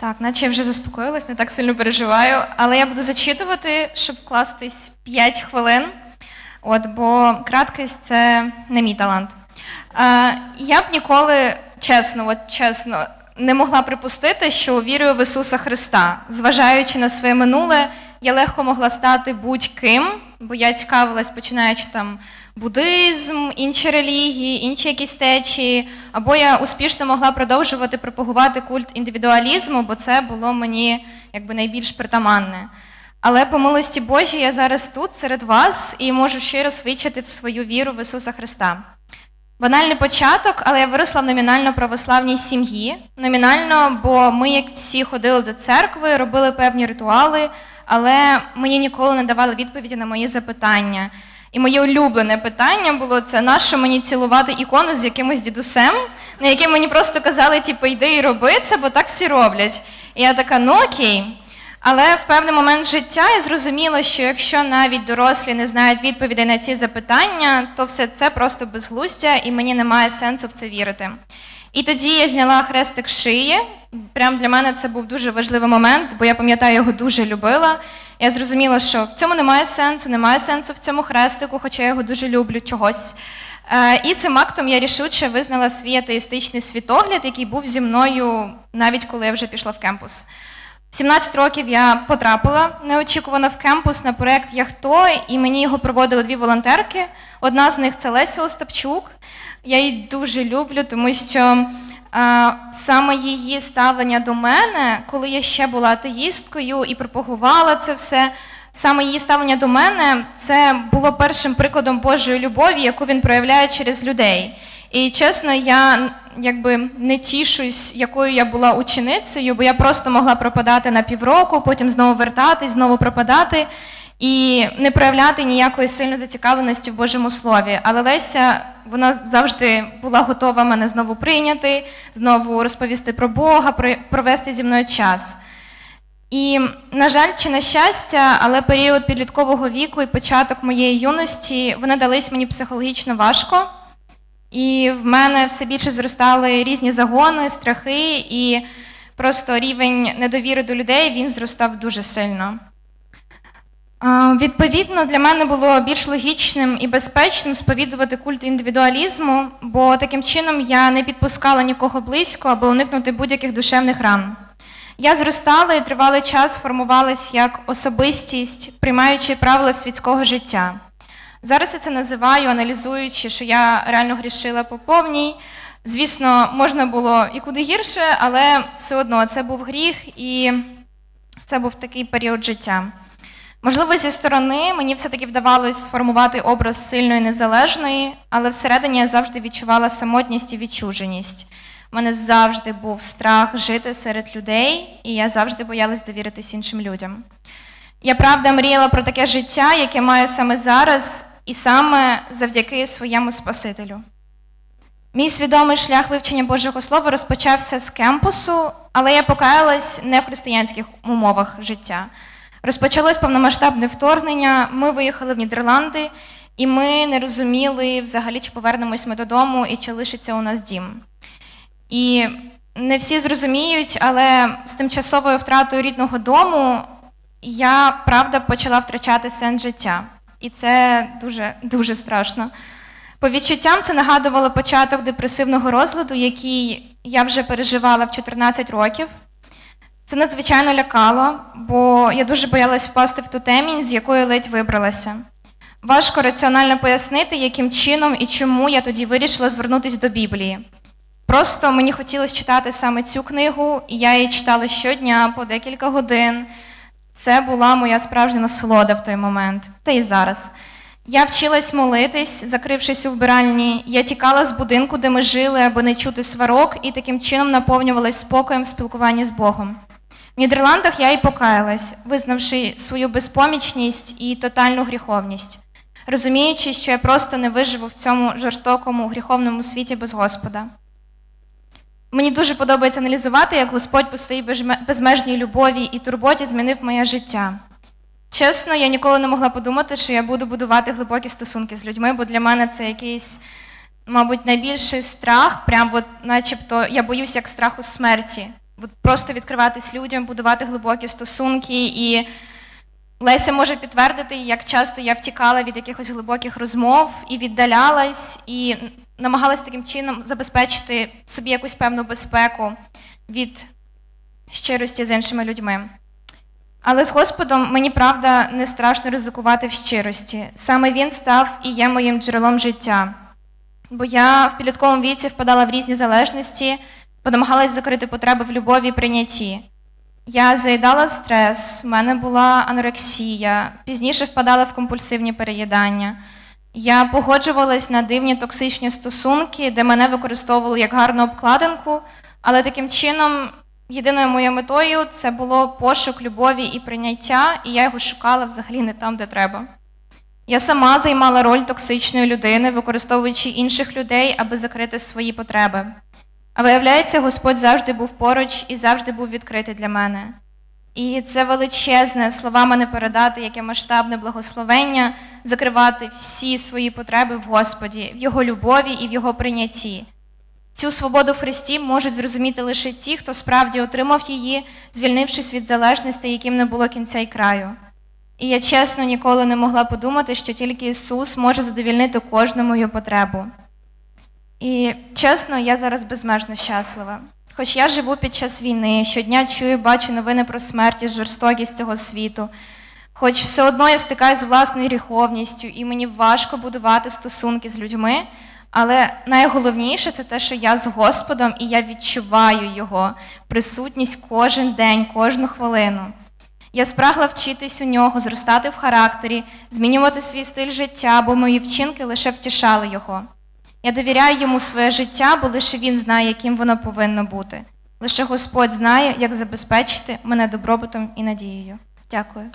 Так, наче я вже заспокоїлась, не так сильно переживаю, але я буду зачитувати, щоб вкластись в 5 хвилин. От, бо краткість це не мій талант. Е, я б ніколи, чесно, от чесно, не могла припустити, що вірую в Ісуса Христа. Зважаючи на своє минуле, я легко могла стати будь-ким, бо я цікавилась, починаючи там буддизм, інші релігії, інші якісь течії, або я успішно могла продовжувати пропагувати культ індивідуалізму, бо це було мені якби найбільш притаманне. Але по милості Божій я зараз тут серед вас і можу щиро свідчити в свою віру в Ісуса Христа. Банальний початок, але я виросла в номінально православній сім'ї. Номінально, бо ми, як всі, ходили до церкви, робили певні ритуали, але мені ніколи не давали відповіді на мої запитання. І моє улюблене питання було це нащо мені цілувати ікону з якимось дідусем, на яке мені просто казали, типу, йди і роби це, бо так всі роблять. І я така, ну окей. Але в певний момент життя я зрозуміла, що якщо навіть дорослі не знають відповідей на ці запитання, то все це просто безглуздя, і мені немає сенсу в це вірити. І тоді я зняла хрестик шиї. Прям для мене це був дуже важливий момент, бо я пам'ятаю, його дуже любила. Я зрозуміла, що в цьому немає сенсу, немає сенсу в цьому хрестику, хоча я його дуже люблю чогось. Е, І цим актом я рішуче визнала свій атеїстичний світогляд, який був зі мною навіть коли я вже пішла в кемпус. В 17 років я потрапила неочікувано в кемпус на проєкт «Я хто», і мені його проводили дві волонтерки. Одна з них це Леся Остапчук. Я її дуже люблю, тому що а, саме її ставлення до мене, коли я ще була атеїсткою і пропагувала це все, саме її ставлення до мене це було першим прикладом Божої любові, яку він проявляє через людей. І чесно, я якби не тішусь, якою я була ученицею, бо я просто могла пропадати на півроку, потім знову вертатись, знову пропадати і не проявляти ніякої сильної зацікавленості в Божому слові. Але Леся вона завжди була готова мене знову прийняти, знову розповісти про Бога, про- провести зі мною час. І, на жаль, чи на щастя, але період підліткового віку і початок моєї юності вони дались мені психологічно важко. І в мене все більше зростали різні загони, страхи, і просто рівень недовіри до людей він зростав дуже сильно. Відповідно, для мене було більш логічним і безпечним сповідувати культ індивідуалізму, бо таким чином я не підпускала нікого близько, аби уникнути будь-яких душевних ран. Я зростала і тривалий час формувалась як особистість, приймаючи правила світського життя. Зараз я це називаю, аналізуючи, що я реально грішила по повній. Звісно, можна було і куди гірше, але все одно це був гріх, і це був такий період життя. Можливо, зі сторони мені все-таки вдавалося сформувати образ сильної незалежної, але всередині я завжди відчувала самотність і відчуженість. У мене завжди був страх жити серед людей, і я завжди боялась довіритись іншим людям. Я правда мріяла про таке життя, яке маю саме зараз, і саме завдяки своєму Спасителю. Мій свідомий шлях вивчення Божого Слова розпочався з кемпусу, але я покаялась не в християнських умовах життя. Розпочалось повномасштабне вторгнення, ми виїхали в Нідерланди, і ми не розуміли взагалі, чи повернемось ми додому і чи лишиться у нас дім. І не всі зрозуміють, але з тимчасовою втратою рідного дому я правда почала втрачати сенс життя. І це дуже дуже страшно. По відчуттям це нагадувало початок депресивного розладу, який я вже переживала в 14 років. Це надзвичайно лякало, бо я дуже боялась впасти в ту темінь, з якої ледь вибралася. Важко раціонально пояснити, яким чином і чому я тоді вирішила звернутися до Біблії. Просто мені хотілося читати саме цю книгу, і я її читала щодня по декілька годин. Це була моя справжня насолода в той момент, та і зараз. Я вчилась молитись, закрившись у вбиральні. Я тікала з будинку, де ми жили, аби не чути сварок, і таким чином наповнювалась спокоєм в спілкуванні з Богом. В Нідерландах я і покаялась, визнавши свою безпомічність і тотальну гріховність, розуміючи, що я просто не виживу в цьому жорстокому гріховному світі без Господа. Мені дуже подобається аналізувати, як Господь по своїй безмежній любові і турботі змінив моє життя. Чесно, я ніколи не могла подумати, що я буду будувати глибокі стосунки з людьми, бо для мене це якийсь, мабуть, найбільший страх, прям от, начебто я боюсь як страху смерті. Просто відкриватись людям, будувати глибокі стосунки. І Леся може підтвердити, як часто я втікала від якихось глибоких розмов і віддалялась, і намагалась таким чином забезпечити собі якусь певну безпеку від щирості з іншими людьми. Але з Господом мені правда не страшно ризикувати в щирості. Саме він став і є моїм джерелом життя. Бо я в підлітковому віці впадала в різні залежності, намагалась закрити потреби в любові і прийнятті. Я заїдала стрес, в мене була анорексія, пізніше впадала в компульсивні переїдання. Я погоджувалась на дивні токсичні стосунки, де мене використовували як гарну обкладинку, але таким чином єдиною моєю метою це було пошук любові і прийняття, і я його шукала взагалі не там, де треба. Я сама займала роль токсичної людини, використовуючи інших людей, аби закрити свої потреби. А виявляється, Господь завжди був поруч і завжди був відкритий для мене. І це величезне словами не передати, яке масштабне благословення, закривати всі свої потреби в Господі, в Його любові і в Його прийнятті. Цю свободу в Христі можуть зрозуміти лише ті, хто справді отримав її, звільнившись від залежностей, яким не було кінця і краю. І я чесно ніколи не могла подумати, що тільки Ісус може задовільнити кожну мою потребу. І чесно, я зараз безмежно щаслива. Хоч я живу під час війни, щодня чую, бачу новини про смерть і жорстокість цього світу. Хоч все одно я стикаюся з власною гріховністю, і мені важко будувати стосунки з людьми, але найголовніше це те, що я з Господом і я відчуваю Його присутність кожен день, кожну хвилину. Я спрагла вчитись у нього, зростати в характері, змінювати свій стиль життя, бо мої вчинки лише втішали його. Я довіряю йому своє життя, бо лише він знає, яким воно повинно бути. Лише Господь знає, як забезпечити мене добробутом і надією. Дякую.